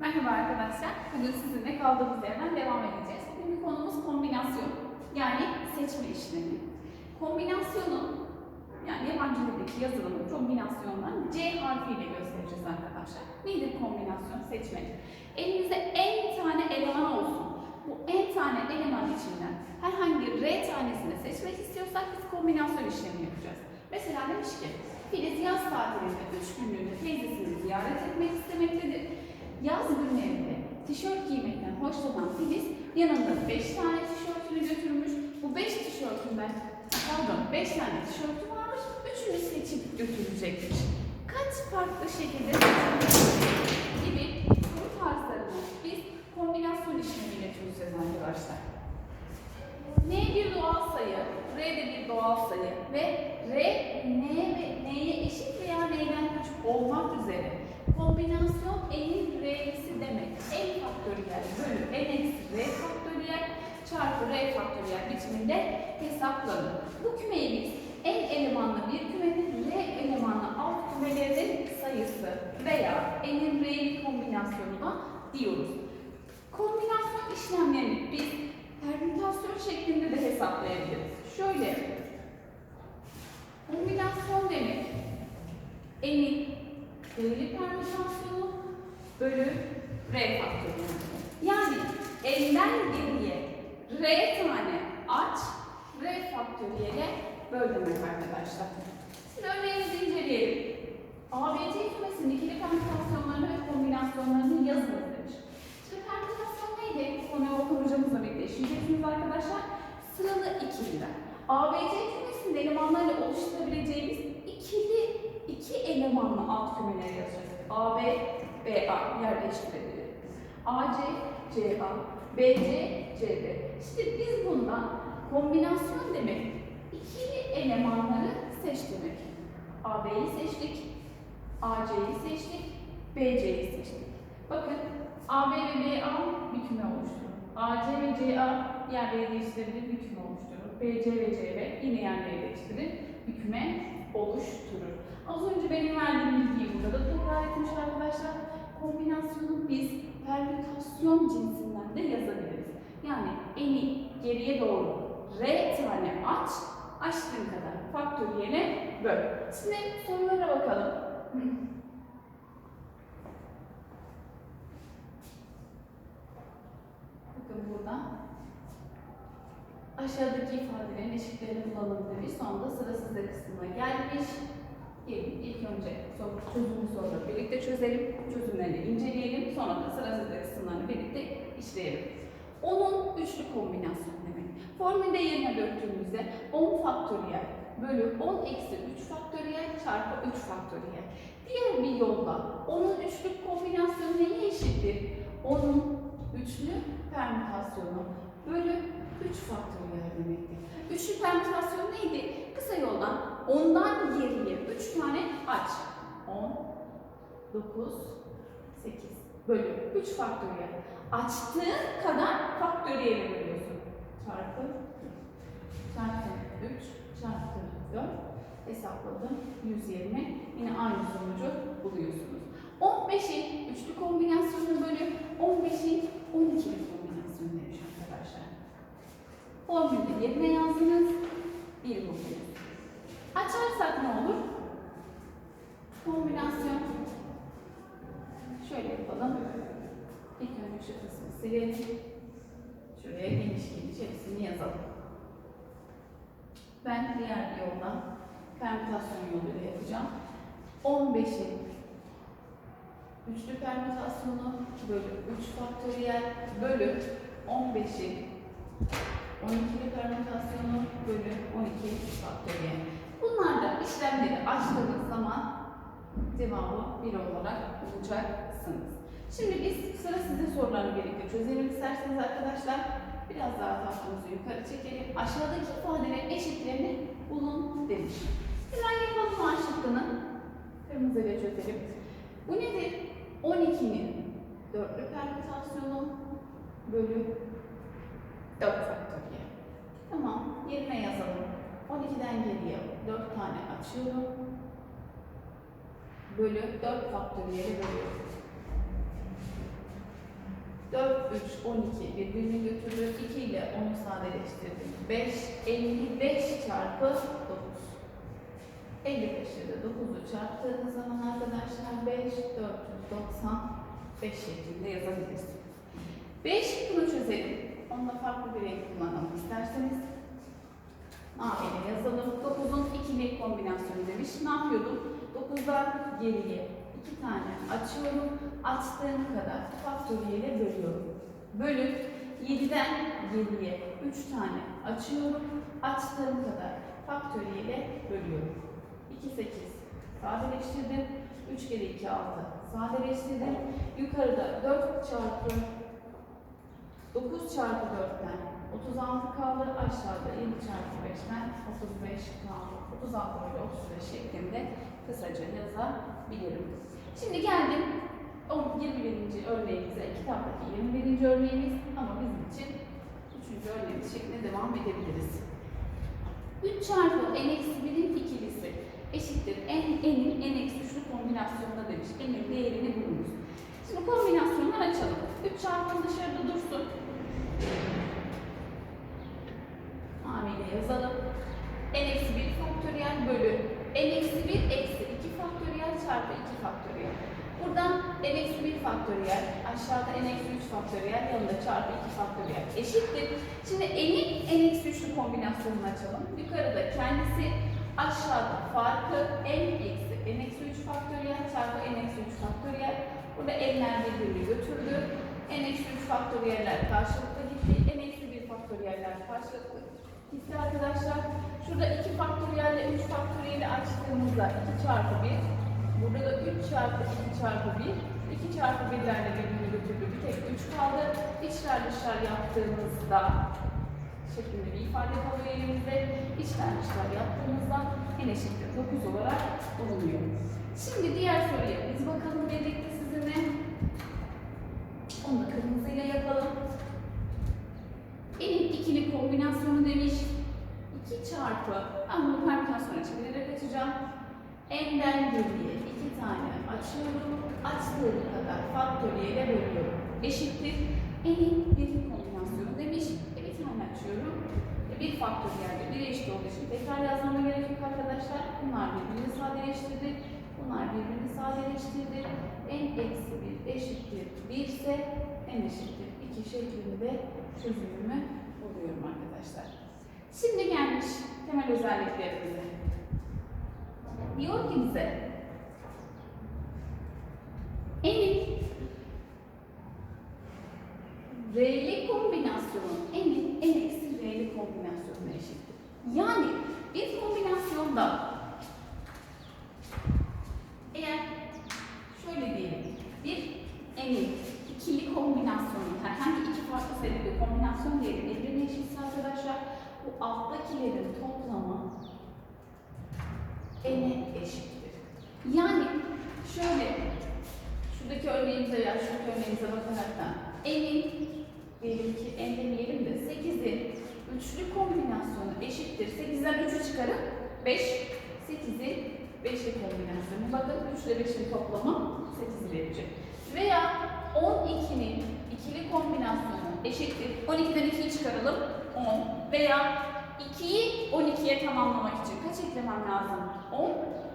Merhaba arkadaşlar. Bugün sizinle kaldığımız yerden devam edeceğiz. Bugünkü konumuz kombinasyon. Yani seçme işlemi. Kombinasyonun yani yabancı dildeki yazılımı kombinasyondan C harfiyle göstereceğiz arkadaşlar. Nedir kombinasyon? Seçme. Elimizde en tane eleman olsun. Bu en tane eleman içinden herhangi R tanesini seçmek istiyorsak biz kombinasyon işlemi yapacağız. Mesela demiş ki Filiz yaz tatilinde 3 günlüğüne teyzesini ziyaret etmek istemektedir. Yaz günlerinde tişört giymekten hoşlanan Filiz yanında 5 tane tişörtünü götürmüş. Bu 5 tişörtünden, pardon 5 tane tişörtü varmış, üçünü seçip götürecekmiş. Kaç farklı şekilde gibi soru tarzlarını biz kombinasyon işlemiyle çözeceğiz arkadaşlar. N bir doğal sayı, R de bir doğal sayı ve R, N ve N'ye eşit veya N'den küçük olmak üzere kombinasyon N'in R'lisi demek. N faktöriyel bölü N eksi R faktöriyel çarpı R faktöriyel biçiminde hesaplanır. Bu kümeyi biz N elemanlı bir kümenin R elemanlı alt kümelerin sayısı veya N'in R'li kombinasyonu da diyoruz. Kombinasyon işlemlerini biz permütasyon şeklinde de hesaplayabiliriz. Şöyle, kombinasyon demek, n'in R'li permütasyonu bölü R faktörü. Yani n'den geriye R tane aç, R faktöriyele böl demek arkadaşlar. Şimdi örneğimizi inceleyelim. ABC kümesinin ikili permütasyonlarını ve kombinasyonlarını yazınız demiş. Şimdi permütasyon neydi? Konuyu Okan hocamızla birlikte arkadaşlar. Sıralı ikiliden. ABC kümesinde elemanlarla oluşturabileceğimiz ikili iki elemanlı alt kümeleri yazacağız. AB, BA yerleştirebilir. AC, CA, BC, CB. Şimdi biz bundan kombinasyon demek ikili elemanları seç demek. AB'yi seçtik, AC'yi seçtik, BC'yi seçtik. Bakın AB ve BA bir küme oluşturur. AC ve CA yer değiştirebilir bir küme oluşturur. BC ve CB yine yer değiştirir bir küme oluşturur. Az önce benim verdiğim bilgiyi burada da tekrar etmiş arkadaşlar. Kombinasyonu biz permütasyon cinsinden de yazabiliriz. Yani eni geriye doğru R tane aç, açtığın kadar faktöriyele böl. Şimdi sorulara bakalım. Bakın burada aşağıdaki ifadelerin eşitlerini bulalım demiş. Sonunda sıra sizde kısmına gelmiş. Gelin ilk önce soru, soruları birlikte çözelim. Çözümlerini inceleyelim. Sonra da sıra sizde kısımlarını birlikte işleyelim. Onun üçlü kombinasyonu demek. Formülde yerine döktüğümüzde 10 faktöriyel bölü 10 eksi 3 faktöriyel çarpı 3 faktöriyel. Diğer bir yolla onun üçlü kombinasyonu neye eşittir? Onun üçlü permütasyonu bölü 3 faktöriyel demektir. Üçlü permütasyon neydi? Kısa yoldan ondan geriye 3 tane aç. 10, 9, 8 bölü 3 faktöriyel. Açtığın kadar faktöriyel bölüyorsun. Çarpı çarpı 3 çarpı 4 hesapladım. 120. Yine aynı sonucu buluyorsunuz. 15'in üçlü kombinasyonu bölü 15'in 12'li kombinasyonu demiş arkadaşlar. Formülde yerine yazdınız. Bir buluyorsunuz. Açarsak ne olur? Kombinasyon. Şöyle yapalım. İlk önce şu kısmı silelim. Şuraya geniş geniş hepsini yazalım. Ben diğer bir yoldan permütasyon yoluyla yapacağım. 15'in üçlü permütasyonu bölü 3 faktöriyel bölü 15'in 12'li permütasyonu bölü 12 faktöriyel. Bunlarla işlemleri açtığınız zaman cevabı 1 olarak bulacaksınız. Şimdi biz sıra sizin sorularını birlikte çözelim isterseniz arkadaşlar. Biraz daha tahtamızı yukarı çekelim. Aşağıdaki ifadelerin eşitlerini bulun demiş. Hemen yapalım A şıkkını. Kırmızıyla çözelim. Bu nedir? 12'nin dörtlü permütasyonu bölü 4 faktöriyel. Tamam, yerine yazalım. 12'den geriye 4 tane açıyorum. Bölü 4 faktöriyeli bölüyorum. 3, 12 birbirini götürdü. 2 ile 10'u sadeleştirdim. 5, 55 çarpı 9. 55 ile de 9'u çarptığınız zaman arkadaşlar 5, 495 şeklinde yazabiliriz. 5 şıkkını çözelim. Onunla farklı bir renk kullanalım isterseniz. Maviyle yazalım. 9'un ikili kombinasyonu demiş. Ne yapıyordum? 9'dan geriye 2 tane açıyorum. Açtığım kadar faktöriyele bölüyorum. Bölüp 7'den geriye 3 tane açıyorum. Açtığım kadar faktöriyele bölüyorum. 2, 8 sadeleştirdim. 3 kere 2, 6 sadeleştirdim. Yukarıda 4 çarpı 9 çarpı 4'ten 36 kaldı. Aşağıda 7 çarpı 5'ten 35 kaldı. 36 bölü 35 şeklinde kısaca yazabilirim. Şimdi geldim o 21. örneğimize. Kitaptaki 21. örneğimiz ama bizim için 3. örneğimiz şeklinde devam edebiliriz. 3 çarpı n eksi 1'in ikilisi eşittir n, n'in n eksi 3'lü kombinasyonunda demiş. n'in değerini bulunuz. Şimdi kombinasyonlar açalım. 3 çarpı dışarıda dursun. Maviyle yazalım. n eksi 1 faktöriyel bölü n eksi 1 eksi 2 faktöriyel çarpı 2 faktöriyel. Buradan n eksi 1 faktöriyel, aşağıda n eksi 3 faktöriyel, yanında çarpı 2 faktöriyel eşittir. Şimdi n'in n eksi 3'lü kombinasyonunu açalım. Yukarıda kendisi, aşağıda farkı n eksi n eksi 3 faktöriyel çarpı n eksi 3 faktöriyel. Burada n'ler birbirini götürdü. n eksi 3 faktöriyeller karşılıklı gitti. n eksi 1 faktöriyeller karşılıklı gitti arkadaşlar. Şurada 2 faktöriyelle 3 faktöriyeli açtığımızda 2 çarpı 1. Burada da 3 çarpı 2 çarpı 1. 2 çarpı 1'lerle birbirini tek 3 kaldı. İçler dışlar yaptığımızda şeklinde bir ifade kalıyor elimizde. İçler dışlar yaptığımızda n eşittir 9 olarak bulunuyor. Şimdi diğer soruya biz bakalım birlikte sizinle. Onu da kırmızıyla yapalım. N'in ikili kombinasyonu demiş. 2 çarpı, ben bunu permütasyon çevirerek açacağım. N'den geriye 2 tane açıyorum. Açtığım kadar faktöriyele bölüyorum. Eşittir. N'in bir kombinasyonu demiş. E, bir tane açıyorum. E, bir faktöriyelde bir eşit olduğu için tekrar yazmama gerek yok arkadaşlar. Bunlar birbirini sadeleştirdi. Bunlar birbirini sadeleştirdi. N eksi 1 eşittir 1 ise N eşittir 2 şeklinde çözümümü buluyorum arkadaşlar. Şimdi gelmiş temel özelliklerimize. Diyor ki bize N'in R'li kombinasyonu N'in N eksi R'li kombinasyonuna eşittir. Yani bir kombinasyonda eğer şöyle diyelim bir N'in ikili kombinasyonu herhangi iki farklı sayılı kombinasyon diyelim birbirine eşitse arkadaşlar bu alttakilerin toplamı n'e eşittir. Yani şöyle şuradaki örneğimize veya şuradaki örneğimize bakaraktan n'in diyelim ki n demeyelim de 8'in üçlü kombinasyonu eşittir. 8'den 3'ü çıkarın 5, 8'in 5'li kombinasyonu. Bakın 3 ile 5'in toplamı 8'i verecek. Veya 12'nin ikili kombinasyonu eşittir. 12'den 2'yi çıkaralım 10 veya 2'yi 12'ye tamamlamak için kaç eklemem lazım? 10.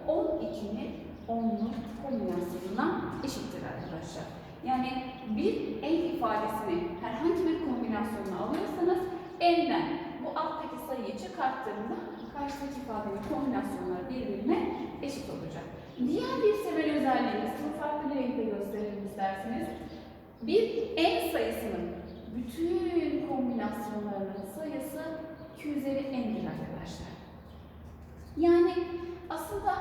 12'nin 10'lu kombinasyonuna eşittir arkadaşlar. Yani bir en ifadesini herhangi bir kombinasyonla alıyorsanız n'den bu alttaki sayıyı çıkarttığımda karşıdaki ifadenin kombinasyonları birbirine eşit olacak. Diğer bir temel özelliğimiz, bunu farklı bir renkte gösterelim isterseniz. Bir n sayısının bütün kombinasyonlarının sayısı 2 üzeri n'dir arkadaşlar. Yani aslında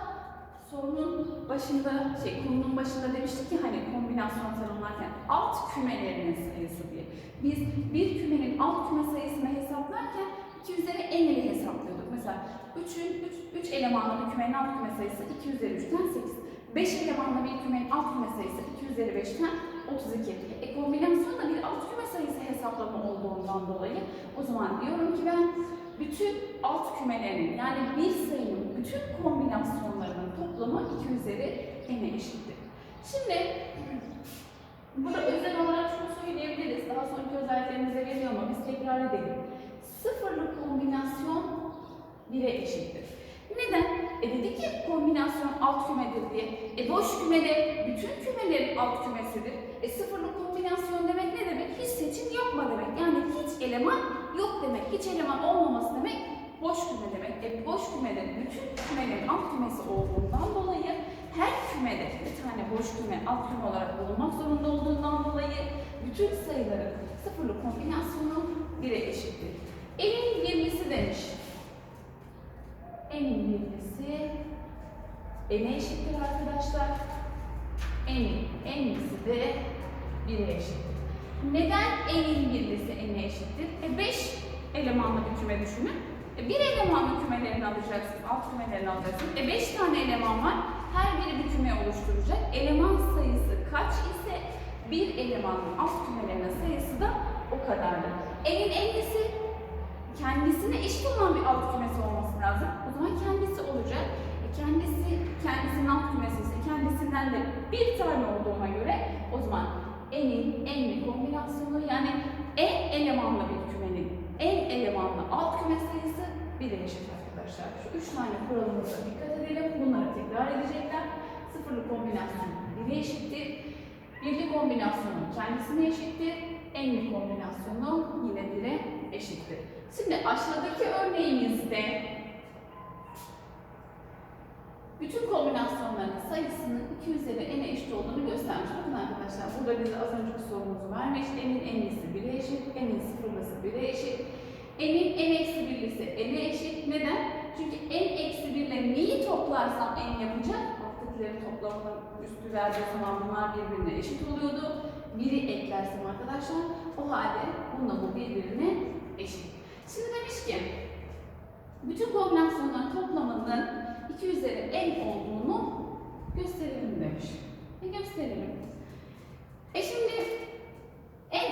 sorunun başında, şey konunun başında demiştik ki hani kombinasyon tanımlarken alt kümelerinin sayısı diye. Biz bir kümenin alt küme sayısını hesaplarken 2 üzeri n ile hesaplıyorduk. Mesela 3'ün 3, 3 elemanlı bir kümenin alt küme sayısı 2 üzeri 3'ten 8. 5 elemanlı bir kümenin alt küme sayısı 2 üzeri 5'ten 32. E kombinasyonda bir alt küme sayısı hesaplama olduğundan dolayı o zaman diyorum ki ben bütün alt kümelerinin yani bir sayının bütün kombinasyonlarının toplamı 2 üzeri n'e eşittir. Şimdi burada özel olarak şunu söyleyebiliriz. Daha sonraki özelliklerimize veriyor ama biz tekrar edelim. Sıfırlı kombinasyon 1'e eşittir. Neden? E dedik ya kombinasyon alt kümedir diye. E boş kümede bütün kümelerin alt kümesidir. E sıfırlı kombinasyon demek ne demek? Hiç seçim yapma demek. Yani hiç eleman yok demek. Hiç eleman olmaması demek boş küme demek. E boş kümede bütün kümelerin alt kümesi olduğundan dolayı her kümede bir tane boş küme alt küme olarak bulunmak zorunda olduğundan dolayı bütün sayıların sıfırlı kombinasyonu 1'e eşittir. Enin birlisi demiş. Enin birlisi n'e eşittir arkadaşlar. Enin enlisi de 1'e eşittir. Neden enin birlisi n'e eşittir? E 5 elemanlı bir küme düşünün. E, bir elemanlı kümelerini alacaksınız, alt kümelerini alacaksınız. E 5 tane eleman var. Her biri bir küme oluşturacak. Eleman sayısı kaç ise bir elemanın alt kümelerinin sayısı da o kadardır. N'in enlisi kendisine eşit olan bir alt kümesi olması lazım. O zaman kendisi olacak. E kendisi, kendisinin alt kümesi ise kendisinden de bir tane olduğuna göre o zaman n'in enli kombinasyonu yani en elemanlı bir kümenin en elemanlı alt küme sayısı 1'e eşit arkadaşlar. Şu üç tane kuralımıza dikkat edelim. Bunları tekrar edecekler. Sıfırlı kombinasyon 1'e eşittir. Birli kombinasyonu kendisine eşittir. Enli kombinasyonu yine 1'e eşittir. Şimdi aşağıdaki örneğimizde bütün kombinasyonların sayısının 2 üzeri n'e eşit olduğunu göstermiş. Bakın arkadaşlar burada bize az önceki sorumuzu vermiş. n'in enlisi 1'e eşit, n'in sıfırlısı 1'e eşit. N'in n eksi birlisi n'e eşit. Neden? Çünkü n eksi 1 ile neyi toplarsam n yapacak? Alttakileri toplamının üstü verdiği zaman bunlar birbirine eşit oluyordu. Biri eklersem arkadaşlar o halde bununla bu birbirine eşit. Şimdi demiş ki bütün kombinasyonların toplamının 2 üzeri n olduğunu gösterelim demiş. E gösterelim. E şimdi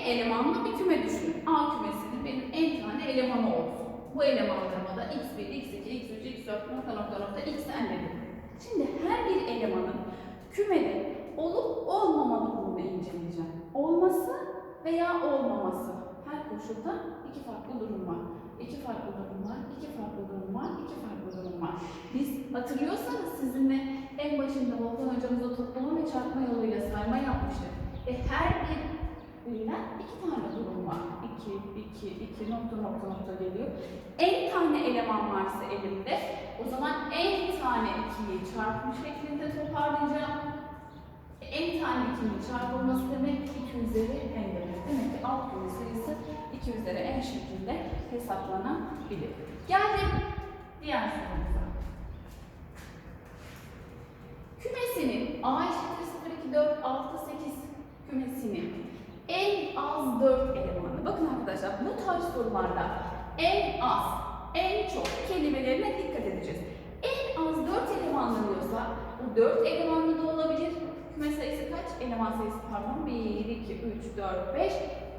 elemanlı bir küme düşünün. A kümesinin benim n tane elemanı olsun. Bu elemanlarıma da x1, x2, x3, x4 nokta nokta nokta xn dedim. Şimdi her bir elemanın kümede olup olmama durumunu inceleyeceğim. Olması veya olmaması. Her koşulda iki farklı durum var. İki farklı durum var, iki farklı durum var, iki farklı durum var. Biz hatırlıyorsanız sizinle en başında Volkan hocamızla toplama ve çarpma yoluyla sayma yapmıştık. E her bir birinden iki tane durum var. İki, iki, iki nokta nokta nokta geliyor. En tane eleman varsa elimde, o zaman en tane ikiyi çarpım şeklinde toparlayacağım. En tane ikinin çarpılması demek 2 üzeri n demek. Demek ki alt küme sayısı 2 üzeri n şeklinde hesaplanabilir. Geldik diğer sorumuza. Kümesinin A eşittir 0, 2, 4, 6, 8 kümesinin en az 4 elemanı. Bakın arkadaşlar bu tarz sorularda en az, en çok kelimelerine dikkat edeceğiz. En az 4 elemanlı diyorsa bu 4 elemanlı da olabilir. Küme sayısı kaç? Eleman sayısı pardon 1, 2, 3, 4, 5.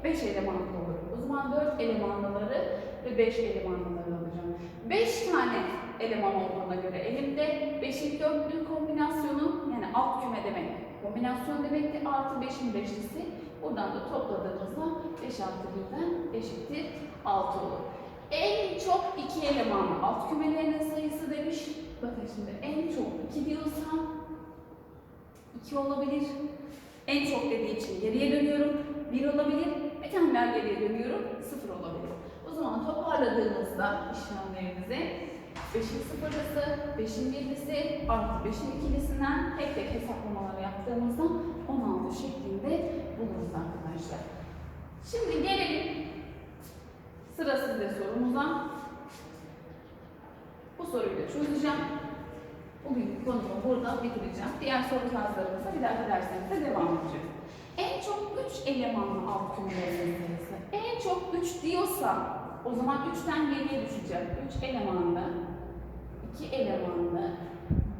5 elemanlı olur. O zaman 4 elemanlıları ve 5 elemanlıları alacağım. 5 tane eleman olduğuna göre elimde 5'in dörtlü kombinasyonu yani alt küme demek kombinasyon demekti artı 5'in beşlisi buradan da topladığımızda 5 artı 1'den eşittir 6 olur. En çok 2 elemanlı alt kümelerinin sayısı demiş. Bakın şimdi en çok 2 diyorsam 2 olabilir. En çok dediği için geriye dönüyorum. 1 olabilir. Bir tane daha geriye dönüyorum. 0 olabilir. O zaman toparladığımızda işlemlerimizi 5'in sıfırlısı, 5'in birlisi, artı 5'in ikilisinden tek tek hesaplamaları yaptığımızda 16 şeklinde buluruz arkadaşlar. Şimdi gelelim sıra sizde sorumuza. Bu soruyu da çözeceğim. Bugünkü konumu burada bitireceğim. Diğer soru tarzlarımızda bir dahaki dersimizde devam edeceğiz. En çok 3 elemanlı alt kümelerin sayısı. En çok 3 diyorsa o zaman 3'ten geriye düşeceğim. 3 elemanlı, 2 elemanlı,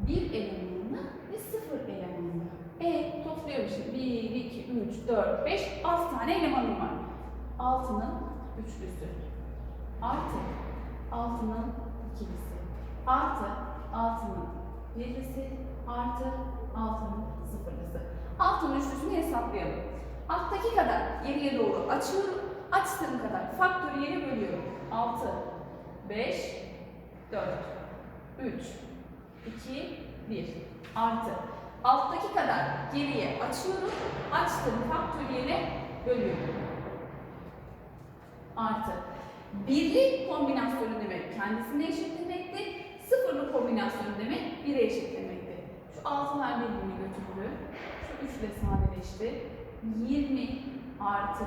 1 elemanlı ve 0 elemanlı. E topluyorum şimdi. 1, 2, 3, 4, 5, 6 tane elemanım var. 6'nın üçlüsü. Artı 6'nın ikilisi. Artı 6'nın birlisi. Artı 6'nın sıfırlısı. 6'nın üçlüsünü hesaplayalım. Alttaki kadar geriye doğru açıyorum. Açtığım kadar faktöriyeli bölüyorum. 6, 5, 4, 3, 2, 1 artı. Alttaki kadar geriye açıyorum. Açtığım faktöriyele bölüyorum. Artı. Birli kombinasyon demek kendisine eşit demektir. Sıfırlı kombinasyon demek 1'e eşit demektir. Şu altılar birbirini götürdü. Şu üçle sadeleşti. 20 artı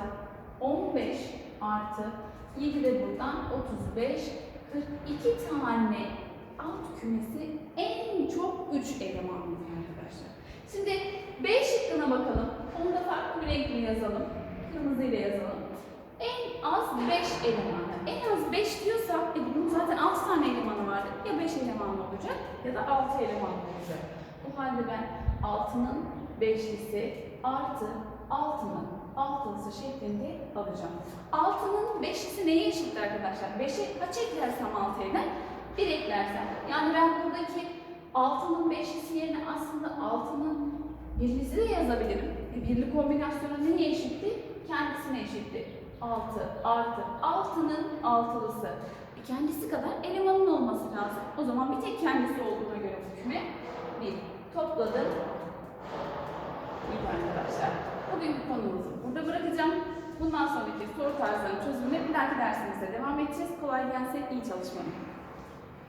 15 artı 7 de buradan 35 42 tane alt kümesi en çok 3 elemanlı arkadaşlar. Şimdi B şıkkına bakalım. Onu da farklı bir renkle yazalım. Kırmızıyla yazalım. En az 5 elemanlı. En az 5 diyorsak e bunun zaten 6 tane elemanı vardı. Ya 5 elemanlı olacak ya da 6 elemanlı olacak. O halde ben 6'nın 5'lisi artı 6'nın 6'lısı şeklinde alacağım. 6'nın 5'lisi neye eşittir arkadaşlar? 5'e kaç eklersem 6'ya 1 eklersem. Yani ben buradaki 6'nın 5'lisi yerine aslında 6'nın birlisi de yazabilirim. E, birli kombinasyonu neye eşitti? Kendisine eşitti. 6 artı 6'nın 6'lısı. E, kendisi kadar elemanın olması lazım. O zaman bir tek kendisi olduğuna göre küme 1. Topladım. İyi arkadaşlar. Bugünkü konumuzu burada bırakacağım. Bundan sonraki soru tarzlarının çözümüne bir dahaki dersimizde devam edeceğiz. Kolay gelsin, iyi çalışmalar.